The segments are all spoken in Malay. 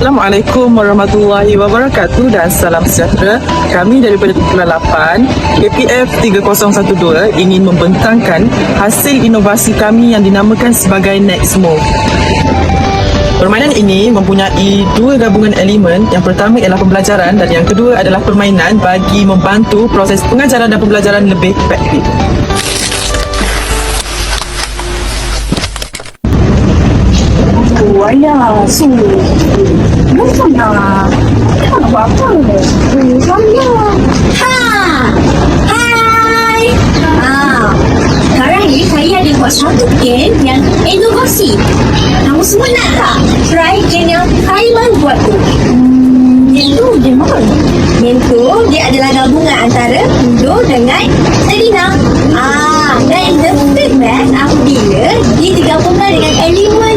Assalamualaikum warahmatullahi wabarakatuh dan salam sejahtera. Kami daripada Kumpulan 8, KPF 3012 ingin membentangkan hasil inovasi kami yang dinamakan sebagai Next Move. Permainan ini mempunyai dua gabungan elemen. Yang pertama ialah pembelajaran dan yang kedua adalah permainan bagi membantu proses pengajaran dan pembelajaran lebih efektif. Ayah, su. Kenapa nak? Kenapa nak buat apa? Hmm, saya. Ha! Hai! Ha. Sekarang ni saya ada buat satu game yang inovasi. Kamu semua nak tak? Try game yang saya buat tu. Game tu game apa? Game tu dia adalah gabungan antara Ludo dengan Selina. Ah, dan the third best apabila dia digabungkan dengan elemen-elemen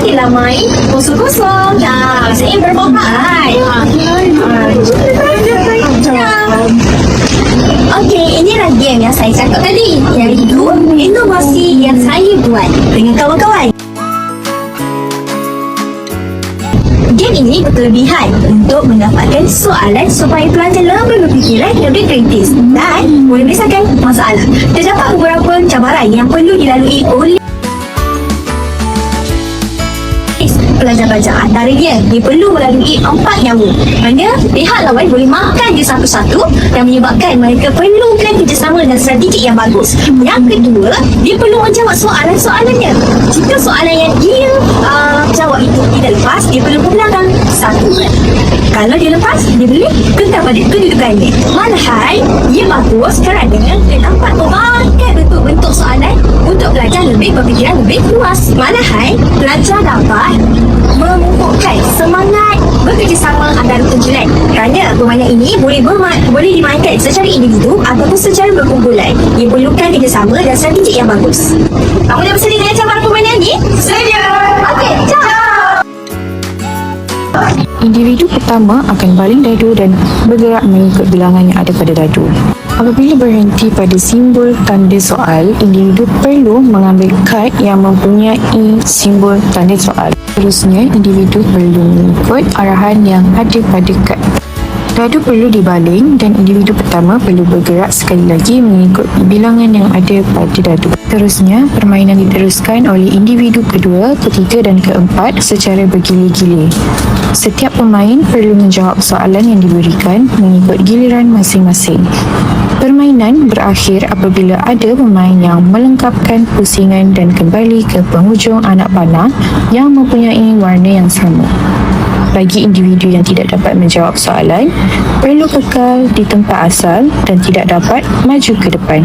Tak adalah main kosong-kosong. Dah, saya bermanfaat. Ah, Okey, inilah game yang saya cakap tadi. Iaitu inovasi yang saya buat dengan kawan-kawan. Game ini berkelebihan untuk mendapatkan soalan supaya pelajar lebih berfikiran lebih kritis. Dan boleh menyelesaikan masalah. Terdapat beberapa cabaran yang perlu dilalui oleh pelajar-pelajar antaranya dia perlu melalui empat nyawa. Kerana pihak lawan boleh makan dia satu-satu dan menyebabkan mereka perlukan kerjasama dan strategi yang bagus. Yang kedua dia perlu menjawab soalan-soalannya. Jika soalan yang dia uh, jawab itu tidak lepas dia perlu belakang satu. Kalau dia lepas dia boleh kekal pada kedudukannya malahal ia bagus kerana terdapat pelbagai bentuk-bentuk soalan untuk pelajar lebih berfikiran lebih luas. Malahal pelajar ataupun secara berkumpulan ia perlukan kerjasama dan strategi yang bagus kamu dah bersedia dengan cabaran permainan ini? sedia Okey, jom Individu pertama akan baling dadu dan bergerak mengikut bilangan yang ada pada dadu. Apabila berhenti pada simbol tanda soal, individu perlu mengambil kad yang mempunyai simbol tanda soal. Seterusnya, individu perlu mengikut arahan yang ada pada kad. Dadu perlu dibaling dan individu pertama perlu bergerak sekali lagi mengikut bilangan yang ada pada dadu. Seterusnya, permainan diteruskan oleh individu kedua, ketiga dan keempat secara bergili-gili. Setiap pemain perlu menjawab soalan yang diberikan mengikut giliran masing-masing. Permainan berakhir apabila ada pemain yang melengkapkan pusingan dan kembali ke penghujung anak panah yang mempunyai warna yang sama. Bagi individu yang tidak dapat menjawab soalan, perlu kekal di tempat asal dan tidak dapat maju ke depan.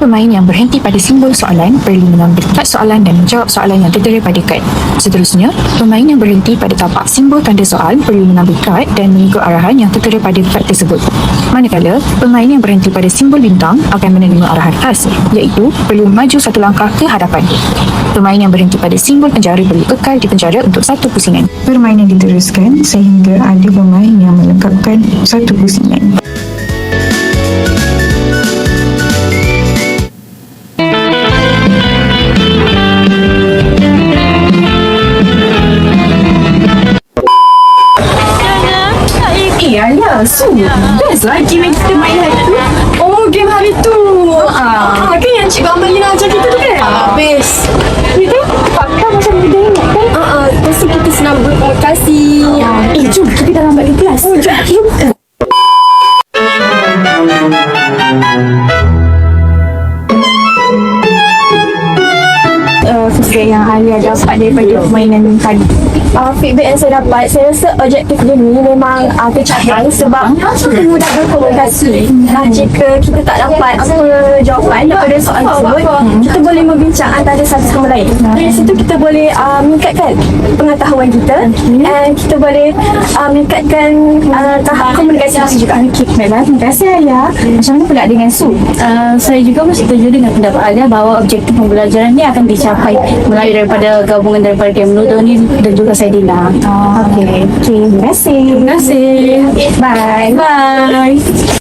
Pemain yang berhenti pada simbol soalan perlu mengambil kad soalan dan menjawab soalan yang tertera pada kad. Seterusnya, pemain yang berhenti pada tapak simbol tanda soal perlu mengambil kad dan mengikut arahan yang tertera pada kad tersebut. Manakala, pemain yang berhenti pada simbol bintang akan menerima arahan khas iaitu perlu maju satu langkah ke hadapan. Pemain yang berhenti pada simbol penjara perlu kekal di penjara untuk satu pusingan. Permainan diteruskan sehingga ada pemain yang melengkapkan satu pusingan. Eh, Ayah, su. Best lah game yang kita main hari tu. Oh, game hari yang Alia dapat daripada permainan tadi? uh, feedback yang saya dapat saya rasa objektif dia ni memang uh, tercapai sebab kita mudah berkomunikasi uh, jika kita tak dapat apa jawapan daripada soalan tersebut kita boleh membincang antara satu sama lain dari situ kita boleh uh, meningkatkan pengetahuan kita dan kita boleh uh, meningkatkan uh, tahap komunikasi kita juga Okey, baiklah. Terima kasih Ayah. Macam mana pula dengan Su? Uh, saya juga setuju dengan pendapat Alia bahawa objektif pembelajaran ini akan dicapai dapat melalui daripada gabungan daripada Ludo ni dan juga saya Dina. Oh, okay. Okay, terima kasih. Terima kasih. Bye. Bye.